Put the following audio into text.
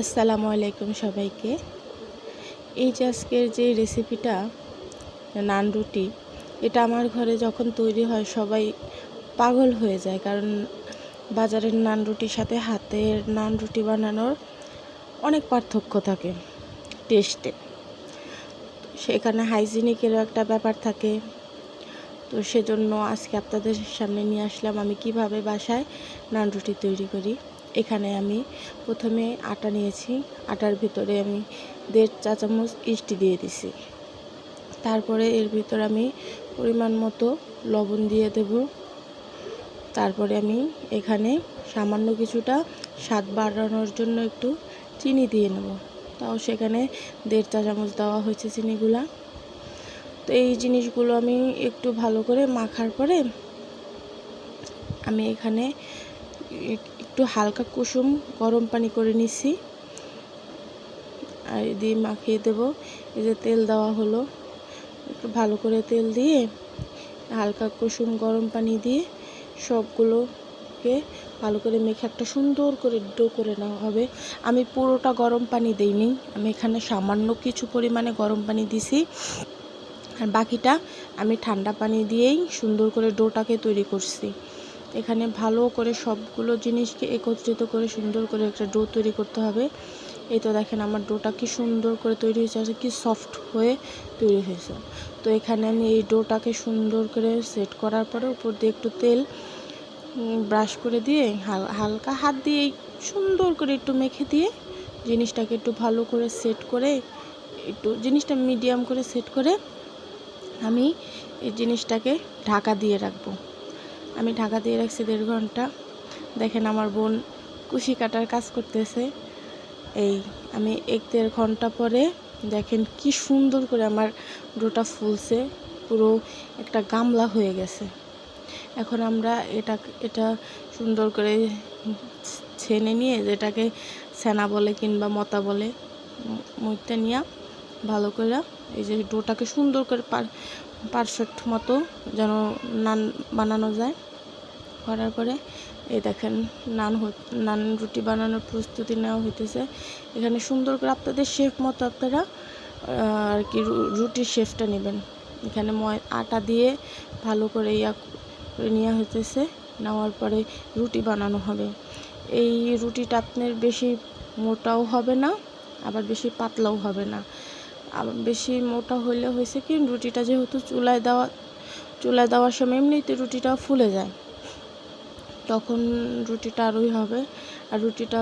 আসসালামু আলাইকুম সবাইকে। এই যে আজকের যে রেসিপিটা, নান রুটি, এটা আমার ঘরে যখন তৈরি হয় সবাই পাগল হয়ে যায়। কারণ বাজারের নান রুটির সাথে হাতের নান রুটি বানানোর অনেক পার্থক্য থাকে, টেস্টে। সেখানে হাইজিনিকেরও একটা ব্যাপার থাকে। তো সেজন্য আজকে আপনাদের সামনে নিয়ে আসলাম আমি কীভাবে বাসায় নান রুটি তৈরি করি। এখানে আমি প্রথমে আটা নিয়েছি। আটার ভিতরে আমি দেড় চা চামচ ইস্টি দিয়ে দিছি। তারপরে এর ভিতর আমি পরিমাণ মতো লবণ দিয়ে দেব। তারপরে আমি এখানে সামান্য কিছুটা স্বাদ বাড়ানোর জন্য একটু চিনি দিয়ে নেব। তাও সেখানে দেড় চা চামচ দেওয়া হয়েছে চিনিগুলা। তো এই জিনিসগুলো আমি একটু ভালো করে মাখার পরে আমি এখানে একটু হালকা কুসুম গরম পানি করে নিছি। আর দিয়ে মাখিয়ে দেব। এই যে তেল দেওয়া হলো। একটু ভালো করে তেল দিয়ে হালকা কুসুম গরম পানি দিয়ে সবগুলোকে ভালো করে মেখে একটা সুন্দর করে ডো করে নেওয়া হবে। আমি পুরোটা গরম পানি দিইনি। আমি এখানে সামান্য কিছু পরিমাণে গরম পানি দিছি। আর বাকিটা আমি ঠান্ডা পানি দিয়েই সুন্দর করে ডোটাকে তৈরি করছি। এখানে ভালো করে সবগুলো জিনিসকে একত্রিত করে সুন্দর করে একটা ডো তৈরি করতে হবে। এই তো দেখেন আমার ডোটা কি সুন্দর করে তৈরি হয়েছে আর কি সফট হয়ে তৈরি হয়েছে। তো এখানে আমি এই ডোটাকে সুন্দর করে সেট করার পরে উপর দিয়ে একটু তেল ব্রাশ করে দিয়ে হালকা হাত দিয়ে সুন্দর করে একটু মেখে দিয়ে জিনিসটাকে একটু ভালো করে সেট করে একটু জিনিসটা মিডিয়াম করে সেট করে আমি এই জিনিসটাকে ঢাকা দিয়ে রাখব। আমি ঢাকা দিয়ে রাখছি দেড় ঘণ্টা। দেখেন আমার বোন কুশি কাটার কাজ করতেছে। এই, আমি এক দেড় ঘণ্টা পরে দেখেন কি সুন্দর করে আমার ডোটা ফুলছে, পুরো একটা গামলা হয়ে গেছে। এখন আমরা এটা এটা সুন্দর করে ছেনে নিয়ে যেটাকে সেনা বলে কিংবা মতা বলে মুখটা নিয়ে ভালো করে এই যে ডোটাকে সুন্দর করে পারফেক্ট মতো যেন নান বানানো যায়। করার পরে এই দেখেন, নান নান রুটি বানানোর প্রস্তুতি নেওয়া হইতেছে। এখানে সুন্দর করে আপনাদের শেফ মতো আপনারা আর কি রুটির শেফটা নেবেন। এখানে ময়, আটা দিয়ে ভালো করে ইয়া করে নেওয়া হইতেছে। নেওয়ার পরে রুটি বানানো হবে। এই রুটিটা আপনার বেশি মোটাও হবে না, আবার বেশি পাতলাও হবে না। বেশি মোটা হইলে হয়েছে কি, রুটিটা যেহেতু চুলায় দেওয়া, চুলায় দেওয়ার সময় এমনিতে রুটিটা ফুলে যায়। তখন রুটিটা আরোই হবে, আর রুটিটা